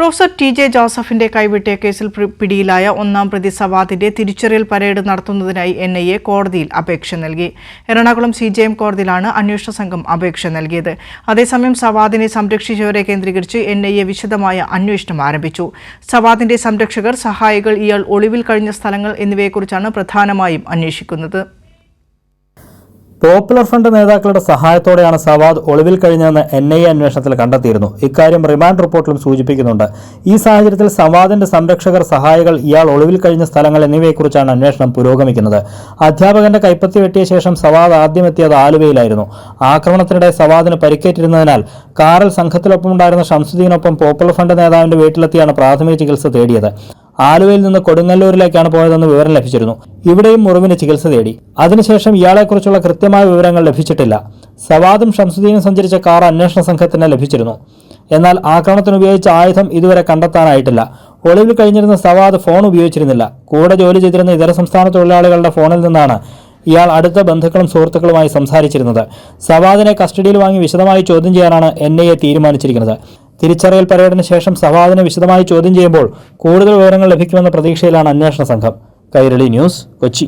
Professor T J ജോസഫിന്റെ കൈവിട്ടിയ കേസിൽ പിടിയിലായ ഒന്നാം പ്രതി സവാദിന്റെ തിരിച്ചറിയൽ പരേഡ് നടത്തുന്നതിനായി എൻ ഐ എ കോടതിയിൽ അപേക്ഷ നൽകി. എറണാകുളം സി ജെ എം കോടതിയിലാണ് അന്വേഷണ സംഘം അപേക്ഷ നൽകിയത്. അതേസമയം സവാദിനെ സംരക്ഷിച്ചവരെ കേന്ദ്രീകരിച്ച് എൻ ഐ എ വിശദമായ അന്വേഷണം ആരംഭിച്ചു. സവാദിന്റെ സംരക്ഷകർ സഹായികൾ ഇയാൾ ഒളിവിൽ കഴിഞ്ഞ സ്ഥലങ്ങൾ എന്നിവയെക്കുറിച്ചാണ് പ്രധാനമായും അന്വേഷിക്കുന്നത്. പോപ്പുലർ ഫ്രണ്ട് നേതാക്കളുടെ സഹായത്തോടെയാണ് സവാദ് ഒളിവിൽ കഴിഞ്ഞതെന്ന് എൻ ഐ എ അന്വേഷണത്തിൽ കണ്ടെത്തിയിരുന്നു. ഇക്കാര്യം റിമാൻഡ് റിപ്പോർട്ടിലും സൂചിപ്പിക്കുന്നുണ്ട്. ഈ സാഹചര്യത്തിൽ സവാദിന്റെ സംരക്ഷകർ സഹായികൾ ഇയാൾ ഒളിവിൽ കഴിഞ്ഞ സ്ഥലങ്ങൾ എന്നിവയെക്കുറിച്ചാണ് അന്വേഷണം പുരോഗമിക്കുന്നത്. അധ്യാപകന്റെ കൈപ്പത്തി വെട്ടിയ ശേഷം സവാദ് ആദ്യം എത്തിയത് ആലുവയിലായിരുന്നു. ആക്രമണത്തിനിടെ സവാദിന് പരിക്കേറ്റിരുന്നതിനാൽ കാറിൽ സംഘത്തിലൊപ്പമുണ്ടായിരുന്ന ഷംസുദ്ദീനൊപ്പം പോപ്പുലർ ഫ്രണ്ട് നേതാവിന്റെ വീട്ടിലെത്തിയാണ് പ്രാഥമിക ചികിത്സ തേടിയത്. ആലുവയിൽ നിന്ന് കൊടുങ്ങല്ലൂരിലേക്കാണ് പോയതെന്ന് വിവരം ലഭിച്ചിരുന്നു. ഇവിടെയും മുറിവിന് ചികിത്സ തേടി അതിനുശേഷം ഇയാളെക്കുറിച്ചുള്ള കൃത്യമായ വിവരങ്ങൾ ലഭിച്ചിട്ടില്ല. സവാദും ഷംസുദ്ദീനും സഞ്ചരിച്ച കാർ അന്വേഷണ സംഘത്തിന് ലഭിച്ചിരുന്നു. എന്നാൽ ആക്രമണത്തിന് ഉപയോഗിച്ച ആയുധം ഇതുവരെ കണ്ടെത്താനായിട്ടില്ല. ഒളിവിൽ കഴിഞ്ഞിരുന്ന സവാദ് ഫോൺ ഉപയോഗിച്ചിരുന്നില്ല. കൂടെ ജോലി ചെയ്തിരുന്ന ഇതര സംസ്ഥാന തൊഴിലാളികളുടെ ഫോണിൽ നിന്നാണ് ഇയാൾ അടുത്ത ബന്ധുക്കളും സുഹൃത്തുക്കളുമായി സംസാരിച്ചിരുന്നത്. സവാദിനെ കസ്റ്റഡിയിൽ വാങ്ങി വിശദമായി ചോദ്യം ചെയ്യാനാണ് എൻ ഐ എ തീരുമാനിച്ചിരിക്കുന്നത്. തിരിച്ചറിയൽ പരേഡിന് ശേഷം സവാദിനെ വിശദമായി ചോദ്യം ചെയ്യുമ്പോൾ കൂടുതൽ വിവരങ്ങൾ ലഭിക്കുമെന്ന പ്രതീക്ഷയിലാണ് അന്വേഷണ സംഘം. കൈരളി ന്യൂസ് കൊച്ചി.